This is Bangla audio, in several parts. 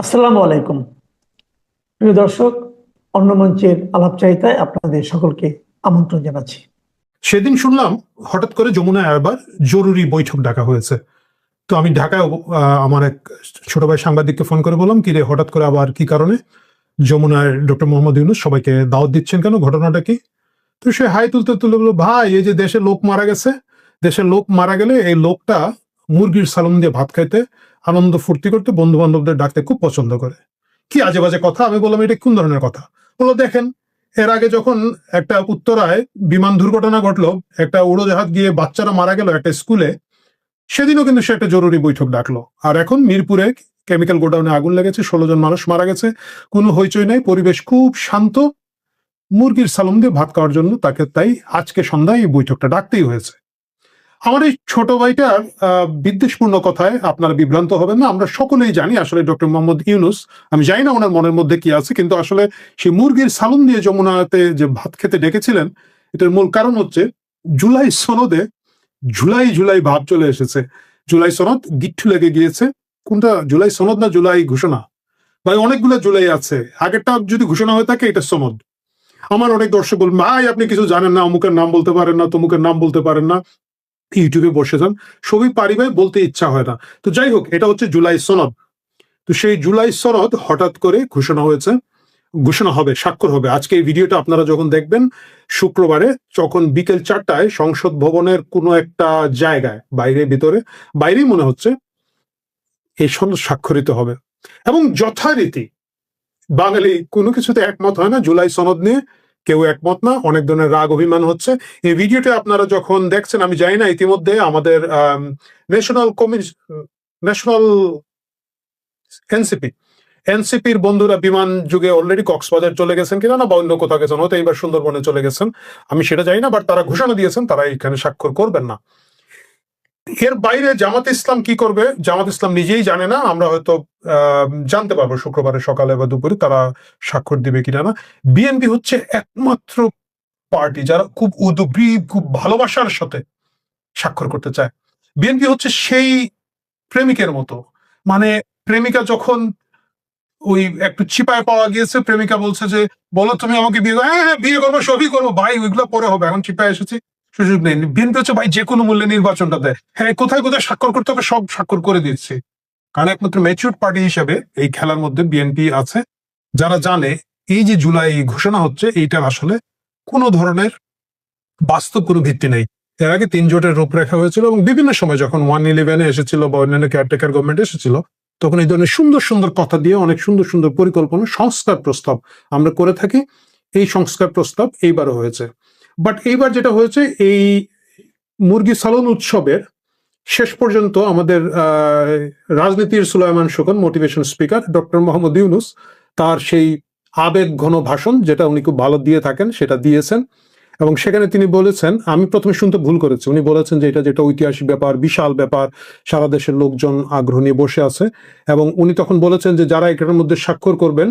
আসসালামু আলাইকুম। প্রিয় দর্শক, অন্য মঞ্চের আলাপচারিতায় আপনাদের সকলকে আমন্ত্রণ জানাচ্ছি। সেদিন শুনলাম হঠাৎ করে যমুনায় আবার জরুরি বৈঠক ডাকা হয়েছে। তো আমি ঢাকায় আমার এক ছোট ভাই সাংবাদিককে ফোন করে বললাম কি রে হঠাৎ করে আবার কি কারণে যমুনায় ডক্টর মোহাম্মদ ইউনুস সবাইকে দাওয়াত দিচ্ছেন কেন? ঘটনাটা কি? তো সে হাই তুলতে তুলে বলল, ভাই, এই যে দেশে লোক মারা গেছে। দেশের লোক মারা গেলে এই লোকটা মুরগির সালন দিয়ে ভাত খাইতে আনন্দ ফুর্তি করতে বন্ধু বান্ধবদের ডাকতে খুব পছন্দ করে। কি আজে বাজে কথা? আমি বললাম, এটা কোন ধরনের কথা? বলল, দেখেন, এর আগে যখন একটা উত্তরায় বিমান দুর্ঘটনা ঘটলো, একটা উড়োজাহাজ গিয়ে বাচ্চারা মারা গেল একটা স্কুলে, সেদিনও কিন্তু সে একটা জরুরি বৈঠক ডাকলো। আর এখন মিরপুরে কেমিক্যাল গোডাউনে আগুন লেগেছে, ষোলো জন মানুষ মারা গেছে, কোনো হইচই নাই, পরিবেশ খুব শান্ত। মুরগির সালম দিয়ে ভাত খাওয়ার জন্য তাকে তাই আজকে সন্ধ্যায় এই বৈঠকটা ডাকতেই হয়েছে। আমার এই ছোট ভাইটার বিদ্বেষপূর্ণ কথায় আপনারা বিভ্রান্ত হবেন না, আমরা সকলেই জানি আসলে ডক্টর মোহাম্মদ ইউনুস, আমি জানি না ওনার মনের মধ্যে কি আছে, কিন্তু আসলে সেই মুরগির সালন দিয়ে যমুনাতে যে ভাত খেতে ডেকেছিলেন, এটার মূল কারণ হচ্ছে জুলাই সনদে জুলাই জুলাই ভাব চলে এসেছে। জুলাই সনদ গিট্টু লেগে গিয়েছে। কোনটা, জুলাই সনদ না জুলাই ঘোষণা? ভাই, অনেকগুলো জুলাই আছে। আগেরটা যদি ঘোষণা হয়ে থাকে, এটা সনদ। আমার অনেক দর্শক বলবেন ভাই, আপনি কিছু জানেন না, অমুকের নাম বলতে পারেন না, তমুকের নাম বলতে পারেন না। ইউটিউবে বসে যান। সবই পারি ভাই বলতে ইচ্ছা হয় না। তো যাই হোক, এটা হচ্ছে জুলাই সনদ। তো সেই জুলাই সনদ হঠাৎ করে ঘোষণা হয়েছে, ঘোষণা হবে, স্বাক্ষর হবে। আজকে এই ভিডিওটা আপনারা যখন দেখবেন, শুক্রবারে যখন বিকেল চারটায় সংসদ ভবনের কোনো একটা জায়গায়, বাইরে, ভিতরে, বাইরেই মনে হচ্ছে এই সনদ স্বাক্ষরিত হবে। এবং যথারীতি বাঙালি কোনো কিছুতে একমত হয় না জুলাই সনদ নিয়ে। কেউ একমত না, অনেক ধরনের রাগ অভিমান হচ্ছে। এই ভিডিওটা আপনারা যখন দেখছেন, আমি জানি না, ইতিমধ্যে আমাদের ন্যাশনাল কমিউনিস্ট ন্যাশনাল এনসিপি এনসিপির বন্ধুরা বিমান যুগে অলরেডি কক্সবাজার চলে গেছেন কিনা না, বা অন্য কোথাও গেছেন, হয়তো এইবার সুন্দরবনে চলে গেছেন। আমি সেটা জানি না বাট তারা ঘোষণা দিয়েছেন, তারা এখানে স্বাক্ষর করবেন না। এর বাইরে জামাত ইসলাম কি করবে? জামাত ইসলাম নিজেই জানে না। আমরা হয়তো জানতে পারব শুক্রবারের সকালে বা দুপুরে তারা স্বাক্ষর দিবে কিনা না বিএনপি হচ্ছে একমাত্র পার্টি যারা খুব উদ্গ্রীব খুব ভালোবাসার সাথে স্বাক্ষর করতে চায়। বিএনপি হচ্ছে সেই প্রেমিকের মতো। মানে প্রেমিকা যখন ওই একটু চিপায় পাওয়া গিয়েছে, প্রেমিকা বলছে যে, বলো তুমি আমাকে বিয়ে হ্যাঁ হ্যাঁ বিয়ে করব, সবই করব। ভাই, ওইগুলো পরে হবে। এখন চিপায় এসেছি। সুযোগ নেই বিএনপি হচ্ছে ভাই যে কোনো মূল্যে নির্বাচনটা দেয়। হ্যাঁ কোথায় কোথায় স্বাক্ষর করতে হবে সব স্বাক্ষর করে দিচ্ছে কারণ একমাত্র ম্যাচিউর পার্টি হিসেবে এই খেলার মধ্যে বিএনপি আছে। যারা জানে, এই যে জুলাই ঘোষণা হচ্ছে, এইটার আসলে কোনো ধরনের বাস্তব কোনো ভিত্তি নেই। এর আগে তিন জোটের রূপরেখা হয়েছিল এবং বিভিন্ন সময় যখন ওয়ান ইলেভেনে এসেছিল বা অন্যান্য কেয়ারটেকার গভর্নমেন্ট এসেছিল, তখন এই ধরনের সুন্দর সুন্দর কথা দিয়ে অনেক সুন্দর সুন্দর পরিকল্পনা, সংস্কার প্রস্তাব আমরা করে থাকি। এই সংস্কার প্রস্তাব এইবারও হয়েছে। বাট এইবার যেটা হয়েছে, এই মুরগি সালন উৎসবের শেষ পর্যন্ত আমাদের রাজনীতির Sulaiman Sukhon motivation speaker doctor Mohammad Yunus, তার সেই আবেগ ঘন ভাষণ, যেটা উনি খুব ভালো দিয়ে থাকেন, সেটা দিয়েছেন। এবং সেখানে তিনি বলেছেন, আমি প্রথমে শুনতে ভুল করেছি। উনি বলেছেন যে এটা যেটা ঐতিহাসিক ব্যাপার, বিশাল ব্যাপার, সারা দেশের লোকজন আগ্রহ নিয়ে বসে আছে। এবং উনি তখন বলেছেন যে যারা এটার মধ্যে স্বাক্ষর করবেন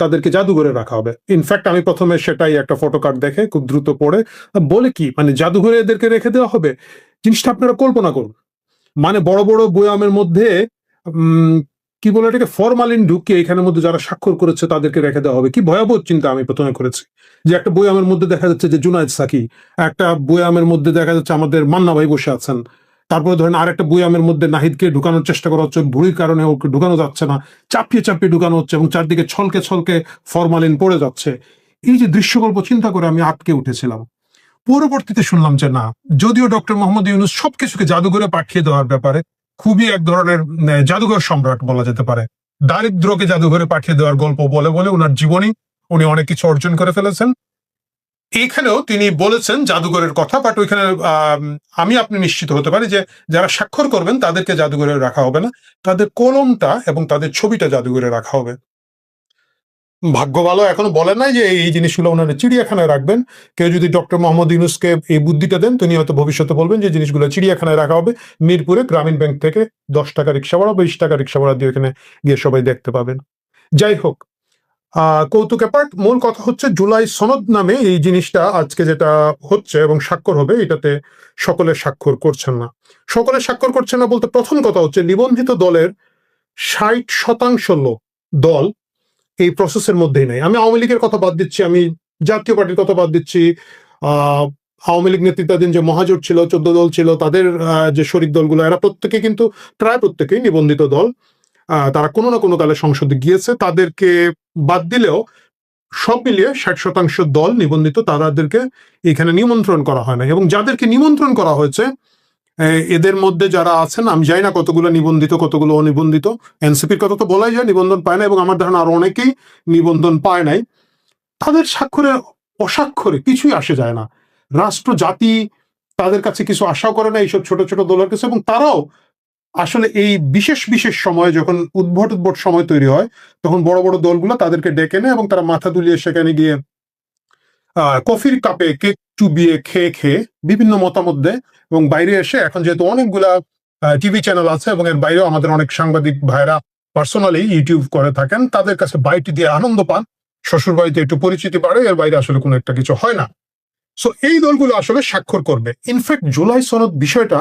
তাদেরকে জাদুঘরে রাখা হবে। ইনফ্যাক্ট আমি প্রথমে সেটাই একটা ফটো কার্ড দেখে খুব দ্রুত পড়ে, বলে কি মানে জাদুঘরে এদেরকে রেখে দেওয়া হবে? জিনিসটা আপনারা কল্পনা করুন। মানে বড় বড় বয়ামের মধ্যে কি বলে এটাকে? ফরমালিন ঢুকিয়ে এখানের মধ্যে যারা স্বাক্ষর করেছে তাদেরকে রেখে দেওয়া হবে। কি ভয়াবহ চিন্তা আমি প্রথমে করেছি। যে একটা বয়ামের মধ্যে দেখা যাচ্ছে যে জুনায়দ সাকি, একটা বয়ামের মধ্যে দেখা যাচ্ছে আমাদের মান্না ভাই বসে আছেন। তারপরে ধরেন আরেকটা বয়ামের মধ্যে নাহিদকে ঢুকানোর চেষ্টা করা হচ্ছে, ভুড়ির কারণে ওকে ঢুকানো যাচ্ছে না, চাপিয়ে চাপিয়ে ঢুকানো হচ্ছে এবং চারদিকে ছলকে ছলকে ফরমালিন পড়ে যাচ্ছে। এই যে দৃশ্যকল্প চিন্তা করে আমি আটকে উঠেছিলাম। পরবর্তীতে শুনলাম যে না, যদিও ডক্টর মোহাম্মদ ইউনুস সবকিছুকে জাদুঘরে পাঠিয়ে দেওয়ার ব্যাপারে খুবই এক ধরনের জাদুঘর সম্রাট বলা যেতে পারে। দারিদ্রকে জাদুঘরে পাঠিয়ে দেওয়ার গল্প বলে বলে ওনার জীবনী উনি অনেক কিছু অর্জন করে ফেলেছেন। এখানেও তিনি বলেছেন জাদুঘরের কথা বাট ওইখানে আমি আপনি নিশ্চিত হতে পারি যে যারা স্বাক্ষর করবেন তাদেরকে জাদুঘরে রাখা হবে না। তাদের কলমটা এবং তাদের ছবিটা জাদুঘরে রাখা হবে। ভাগ্য ভালো এখনও বলেন নাই যে এই জিনিসগুলো ওনারা চিড়িয়াখানায় রাখবেন। কেউ যদি ডক্টর মোহাম্মদ ইউনুসকে এই বুদ্ধিটা দেন তিনি হয়তো ভবিষ্যতে বলবেন যে জিনিসগুলো চিড়িয়াখানায় রাখা হবে। মিরপুরে গ্রামীণ ব্যাংক থেকে দশ টাকা রিক্সা ভাড়া, বিশ টাকা রিক্সা ভাড়া দিয়ে এখানে গিয়ে সবাই দেখতে পাবেন। যাই হোক কৌতুক অ্যাপার্ট মূল কথা হচ্ছে জুলাই সনদ নামে এই জিনিসটা আজকে যেটা হচ্ছে এবং স্বাক্ষর হবে, এটাতে সকলে স্বাক্ষর করছেন না। সকলে স্বাক্ষর করছেন না বলতে প্রথম কথা হচ্ছে নিবন্ধিত দলের ষাট শতাংশ লোক, দল এই প্রসেসের মধ্যেই নেই। আমি আওয়ামী লীগের কথা বাদ দিচ্ছি, আমি জাতীয় পার্টির কথা বাদ দিচ্ছি। আওয়ামী লীগ নেতৃত্বাধীন যে মহাজোট ছিল, চোদ্দ দল ছিল, তাদের যে শরিক দলগুলো, এরা প্রত্যেকে কিন্তু, প্রায় প্রত্যেকেই নিবন্ধিত দল। তারা কোনো না কোনো কালে সংসদে গিয়েছে। তাদেরকে বাদ দিলেও সব মিলিয়ে ষাট শতাংশ দল নিবন্ধিত, তাদেরকে এখানে নিমন্ত্রণ করা হয় না এবং যাদেরকে নিমন্ত্রণ করা হয়েছে এদের মধ্যে যারা আছেন, আমি জানি না কতগুলো নিবন্ধিত, কতগুলো অনিবন্ধিত। এনসিপির কথা তো বলাই যায়, নিবন্ধন পায় না, এবং আমার ধারণা আরও অনেকেই নিবন্ধন পায় নাই। তাদের স্বাক্ষরে অস্বাক্ষরে কিছুই আসে যায় না। রাষ্ট্র, জাতি তাদের কাছে কিছু আশাও করে না, এইসব ছোট ছোট দলের কাছে, এবং তারাও আসলে এই বিশেষ বিশেষ সময়ে যখন উদ্ভট উদ্ভট সময় তৈরি হয়, তখন বড় বড় দলগুলো তাদেরকে ডেকে নেয়, এবং তারা মাথা দুলিয়ে সেখানে গিয়ে কফির কাপে কেক চুবিয়ে খেয়ে খেয়ে বিভিন্ন মতামত দেয় এবং বাইরে এসে এখন যেহেতু অনেকগুলা টিভি চ্যানেল আছে এবং এর বাইরেও আমাদের অনেক সাংবাদিক ভাইরা পার্সোনালি ইউটিউব করে থাকেন তাদের কাছে বাইটি দিয়ে আনন্দ পান। শ্বশুর বাড়িতে একটু পরিচিতি বাড়ে এর বাইরে আসলে কোনো একটা কিছু হয় না। সো এই দলগুলো আসলে স্বাক্ষর করবে। ইনফ্যাক্ট জুলাই সনদ বিষয়টা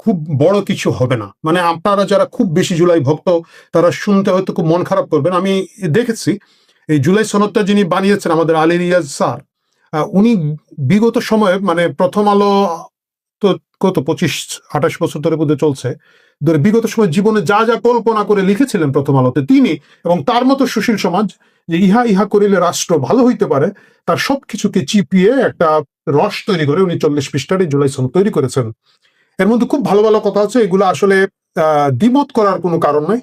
খুব বড় কিছু হবে না। মানে আপনারা যারা খুব বেশি জুলাই ভক্ত তারা শুনতে হয়তো খুব মন খারাপ করবেন। আমি দেখেছি এই জুলাই সনদটা যিনি বানিয়েছেন আমাদের আলী রিয়াজ স্যার আহ, উনি বিগত সময়ে মানে প্রথম আলো তো কত, পঁচিশ, আঠাশ বছর ধরে বোধহয় চলছে, ধরে বিগত সময় জীবনে যা যা কল্পনা করে লিখেছিলেন প্রথম আলোতে, তিনি এবং তার মতো সুশীল সমাজ, যে ইহা ইহা করিলে রাষ্ট্র ভালো হইতে পারে, তার সবকিছুকে চিপিয়ে একটা রস তৈরি করে উনি চল্লিশ পৃষ্ঠার জুলাই সনদ তৈরি করেছেন। এর মধ্যে খুব ভালো ভালো কথা আছে, এগুলো আসলে দ্বিমত করার কোনো কারণ নাই।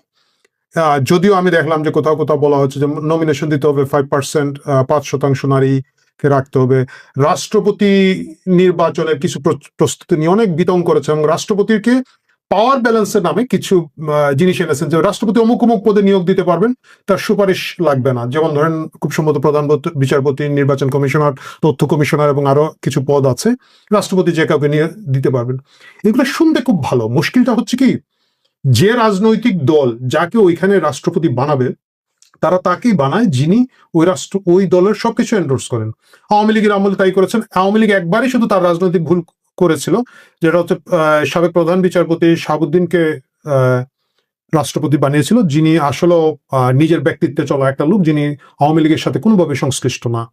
যদিও আমি দেখলাম যে কোথাও কোথাও বলা হচ্ছে যে নমিনেশন দিতে হবে ফাইভ পার্সেন্ট পাঁচ শতাংশ নারীকে রাখতে হবে। রাষ্ট্রপতি নির্বাচনের কিছু প্র- প্রস্তুতি নিয়ে অনেক বিতং করেছে এবং রাষ্ট্রপতিকে পাওয়ার ব্যালেন্সের নামে কিছু জিনিস এনেছেন যে রাষ্ট্রপতি অমুক অমুক পদে নিয়োগ দিতে পারবেন, তার সুপারিশ লাগবে না। যেমন ধরেন খুব সম্ভবত প্রধান বিচারপতি, নির্বাচন কমিশনার, তথ্য কমিশনার এবং আরও কিছু পদ আছে, রাষ্ট্রপতি যে কাউকে নিয়ে দিতে পারবেন। এগুলো শুনতে খুব ভালো। মুশকিলটা হচ্ছে কি, যে রাজনৈতিক দল যাকে ওইখানে রাষ্ট্রপতি বানাবে তারা তাকেই বানায় যিনি ওই রাষ্ট্র, ওই দলের সবকিছু এন্ডোর্স করেন। আওয়ামী লীগের আমলে তাই করেছেন। আওয়ামী লীগ একবারই শুধু তার রাজনৈতিক ভুল করেছিল, যেটা হচ্ছে সাবেক প্রধান বিচারপতি শাহাবুদ্দিনকে রাষ্ট্রপতি বানিয়েছিল, যিনি আসলে নিজের ব্যক্তিত্বে চলা একটা লোক, যিনি আওয়ামী লীগের সাথে কোনোভাবে সংশ্লিষ্ট না।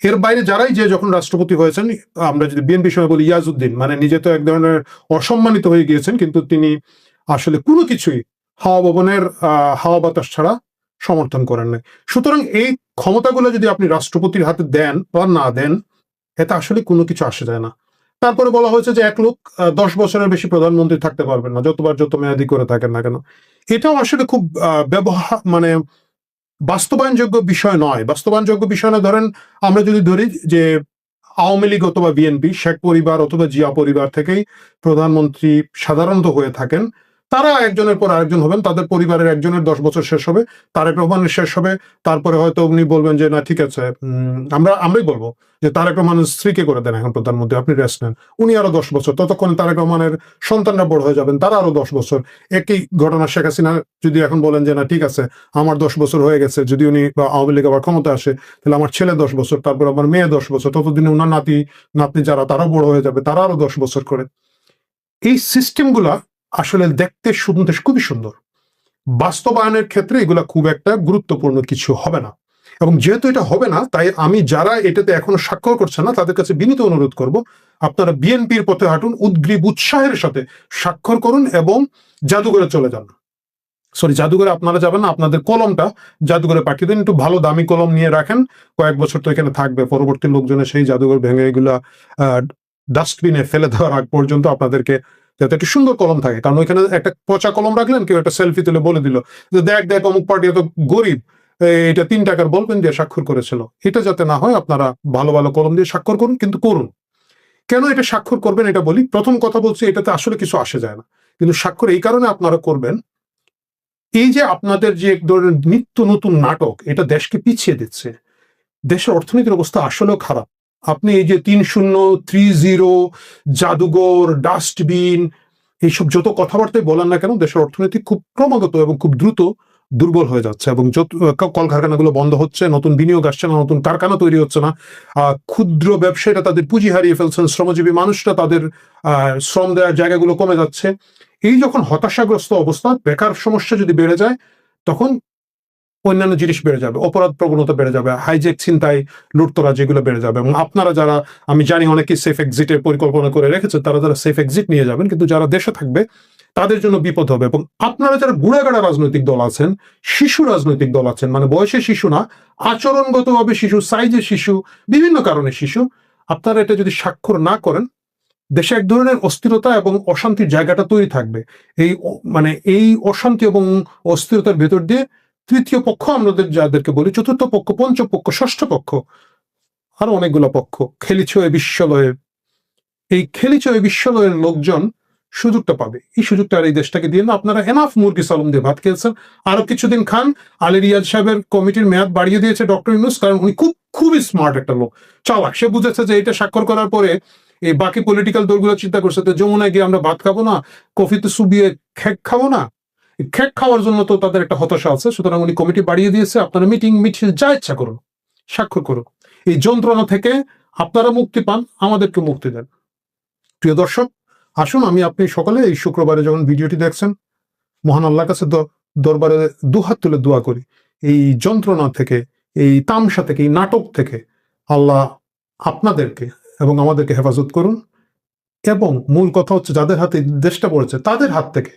এর বাইরে যারাই যে যখন রাষ্ট্রপতি হয়েছেন, আমরা যদি বিএনপি সময় বলি ইয়াজউদ্দিন মানে নিজে তো এক ধরনের অসম্মানিত হয়ে গিয়েছেন, কিন্তু তিনি আসলে কোনো কিছুই হাওয়া ভবনের হাওয়া বাতাস ছাড়া সমর্থন করেন নাই। সুতরাং এই ক্ষমতাগুলো যদি আপনি রাষ্ট্রপতির হাতে দেন বা না দেন, এতে আসলে কোনো কিছু আসে যায় না। তারপরে বলা হয়েছে যে এক লোক দশ বছরের বেশি প্রধানমন্ত্রী থাকতে পারবেন না, যতবার যত মেয়াদি করে থাকেন না কেন। এটাও আসলে খুব ব্যবহার মানে বাস্তবায়নযোগ্য বিষয় নয়। বাস্তবায়নযোগ্য বিষয় না, ধরেন আমরা যদি ধরি যে আওয়ামী লীগ অথবা বিএনপি, শেখ পরিবার অথবা জিয়া পরিবার থেকেই প্রধানমন্ত্রী সাধারণত হয়ে থাকেন তারা একজনের পর আরেকজন হবেন, তাদের পরিবারের একজনের দশ বছর শেষ হবে, তারেক রহমানের শেষ হবে, তারপরে হয়তো উনি বলবেন যে, না, ঠিক আছে আমরা, আমরাই বলব যে, তারেক রহমানের স্ত্রীকে করে দেন এখন প্রধানমন্ত্রী, আপনি রেস্ট নেন। উনি আরও দশ বছর, ততক্ষণে তারেক রহমানের সন্তানরা বড় হয়ে যাবেন, তারা আরও দশ বছর। একই ঘটনা শেখ হাসিনা যদি এখন বলেন যে, না, ঠিক আছে, আমার দশ বছর হয়ে গেছে, যদি উনি বা আওয়ামী লীগ আবার ক্ষমতা আসে, তাহলে আমার ছেলে দশ বছর, তারপর আমার মেয়ে দশ বছর, ততদিনে ওনার নাতি, নাতনি যারা, তারাও বড় হয়ে যাবে, তারা আরও দশ বছর করে। এই সিস্টেমগুলা আসলে দেখতে শুনতে খুবই সুন্দর। বাস্তবায়নের ক্ষেত্রে এগুলা খুব একটা গুরুত্বপূর্ণ কিছু হবে না। এবং যেহেতু এটা হবে না, তাই আমি যারা এটাতে এখনও স্বাক্ষর করছে না, তাদের কাছে বিনীত অনুরোধ করব, আপনারা বিএনপির পথে হাঁটুন, উদ্গ্রীব উৎসাহের সাথে স্বাক্ষর করুন এবং জাদুঘরে চলে যান। সরি জাদুঘরে আপনারা যাবেন না, আপনাদের কলমটা জাদুঘরে পাঠিয়ে দিন, একটু ভালো দামি কলম নিয়ে রাখেন। কয়েক বছর তো এখানে থাকবে, পরবর্তী লোকজনের সেই জাদুঘর ভেঙে এগুলা ডাস্টবিনে ফেলে দেওয়ার আগ পর্যন্ত আপনাদেরকে যাতে একটা সুন্দর কলম থাকে। কারণ ওইখানে একটা পচা কলম রাখলেন, কেউ একটা সেলফি তুলে বলে দিল যে, দেখ দেখ, অমুক পার্টি এত গরিব এটা তিন টাকার বলবেন দিয়ে স্বাক্ষর করেছিল। এটা যাতে না হয়, আপনারা ভালো ভালো কলম দিয়ে স্বাক্ষর করুন, কিন্তু করুন। কেন এটা স্বাক্ষর করবেন এটা বলি? প্রথম কথা বলছি, এটাতে আসলে কিছু আসে যায় না। কিন্তু স্বাক্ষর এই কারণে আপনারা করবেন, এই যে আপনাদের যে এক ধরনের নিত্য নতুন নাটক, এটা দেশকে পিছিয়ে দিচ্ছে। দেশের অর্থনীতির অবস্থা আসলেও খারাপ। আপনি এই যে তিন শূন্য থ্রি জিরো জাদুঘর, ডাস্টবিন, এইসব যত কথাবার্তায় বলেন না কেন, দেশের অর্থনীতি খুব ক্রমাগত এবং খুব দ্রুত দুর্বল হয়ে যাচ্ছে এবং যত কলকারখানাগুলো বন্ধ হচ্ছে, নতুন বিনিয়োগ আসছে না, নতুন কারখানা তৈরি হচ্ছে না ক্ষুদ্র ব্যবসায়ীরা তাদের পুঁজি হারিয়ে ফেলছেন, শ্রমজীবী মানুষরা তাদের শ্রম দেওয়ার জায়গাগুলো কমে যাচ্ছে। এই যখন হতাশাগ্রস্ত অবস্থা, বেকার সমস্যা যদি বেড়ে যায়, তখন অন্যান্য জিনিস বেড়ে যাবে, অপরাধ প্রবণতা বেড়ে যাবে হাইজেক চিন্তায় লুটতরা যেগুলো বেড়ে যাবে এবং আপনারা যারা, আমি জানি অনেকে সেফ এক্সিটের পরিকল্পনা করে রেখেছে, তারা যারা সেফ এক্সিট নিয়ে যাবেন, কিন্তু যারা দেশে থাকবে, তাদের জন্য বিপদ হবে এবং আপনারা যারা বুড়াগাড়া রাজনৈতিক দল আছেন, শিশু রাজনৈতিক দল আছেন মানে বয়সে শিশু না, আচরণগতভাবে শিশু সাইজে শিশু, বিভিন্ন কারণে শিশু, আপনারা এটা যদি স্বাক্ষর না করেন, দেশে এক ধরনের অস্থিরতা এবং অশান্তির জায়গাটা তৈরি থাকবে। এই মানে এই অশান্তি এবং অস্থিরতার ভেতর দিয়ে তৃতীয় পক্ষ আমাদের যাদেরকে বলি, চতুর্থ পক্ষ, পঞ্চম পক্ষ, ষষ্ঠ পক্ষ, আরও অনেকগুলো পক্ষ, খেলিছয়ে বিশ্বলয়ে। এই খেলিছয়ে বিশ্বলয়ের লোকজন সুযোগটা পাবে। এই সুযোগটা আর এই দেশটাকে দিয়ে না, আপনারা এনাফ মুরগি সালম দিয়ে ভাত খেয়েছেন আরও কিছুদিন খান আলী রিয়াজ সাহেবের কমিটির মেয়াদ বাড়িয়ে দিয়েছে ডক্টর ইউনুস, কারণ উনি খুব, খুবই স্মার্ট একটা লোক। চালাক, সে বুঝেছে যে এটা স্বাক্ষর করার পরে এই বাকি পলিটিক্যাল দলগুলো চিন্তা করছে তো যমুনায় গিয়ে আমরা ভাত খাব না, কফিতে সুবিয়ে খেক খাব না। খেক খাওয়ার জন্য তো তাদের একটা হতাশা আছে, সুতরাং উনি কমিটি বাড়িয়ে দিয়েছে, আপনারা মিটিং মিছিল যা ইচ্ছা করুন, স্বাক্ষর করুন। এই যন্ত্রণা থেকে আপনারা মুক্তি পান, আমাদেরকে মুক্তি দেন। প্রিয় দর্শক, আসুন, আমি আপনি সকালে এই শুক্রবারে যখন ভিডিওটি দেখছেন, মহান আল্লাহর কাছে দরবারে দুহাত তুলে দোয়া করি। এই যন্ত্রণা থেকে, এই তামসা থেকে, এই নাটক থেকে আল্লাহ আপনাদেরকে এবং আমাদেরকে হেফাজত করুন। এবং মূল কথা হচ্ছে, যাদের হাতে দেশটা পড়েছে, তাদের হাত থেকে